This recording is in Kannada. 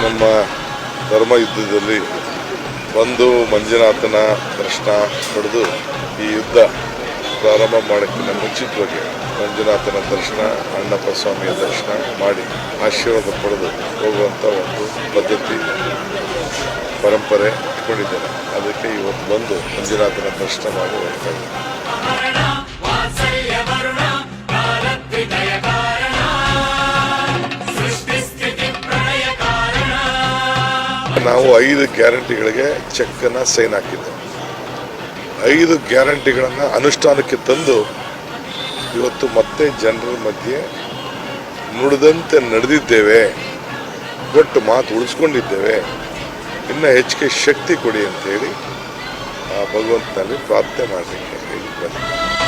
ಧರ್ಮ ಯುದ್ಧದಲ್ಲಿ ಬಂದು ಮಂಜುನಾಥನ ದರ್ಶನ ಪಡೆದು ಈ ಯುದ್ಧ ಪ್ರಾರಂಭ ಮಾಡೋಕ್ಕಿಂತ ಮುಂಚಿತವಾಗಿ ಮಂಜುನಾಥನ ದರ್ಶನ ಅಣ್ಣಪ್ಪ ಸ್ವಾಮಿಯ ದರ್ಶನ ಮಾಡಿ ಆಶೀರ್ವಾದ ಪಡೆದು ಹೋಗುವಂಥ ಒಂದು ಪದ್ಧತಿ ಪರಂಪರೆ ಇಟ್ಕೊಂಡಿದ್ದೇನೆ. ಅದಕ್ಕೆ ಇವತ್ತು ಬಂದು ಮಂಜುನಾಥನ ದರ್ಶನ ಮಾಡಿ ಹೋಗ್ತಾ ನಾವು ಐದು ಗ್ಯಾರಂಟಿಗಳಿಗೆ ಚೆಕ್ಕನ್ನು ಸೈನ್ ಹಾಕಿದ್ದೇವೆ. ಐದು ಗ್ಯಾರಂಟಿಗಳನ್ನು ಅನುಷ್ಠಾನಕ್ಕೆ ತಂದು ಇವತ್ತು ಮತ್ತೆ ಜನರ ಮಧ್ಯೆ ನುಡಿದಂತೆ ನಡೆದಿದ್ದೇವೆ. ಒಟ್ಟು ಮಾತು ಉಳಿಸ್ಕೊಂಡಿದ್ದೇವೆ. ಇನ್ನು ಹೆಚ್ಚಿಗೆ ಶಕ್ತಿ ಕೊಡಿ ಅಂತೇಳಿ ಆ ಭಗವಂತನಲ್ಲಿ ಪ್ರಾರ್ಥನೆ ಮಾಡಲಿಕ್ಕೆ ಹೇಳಿ.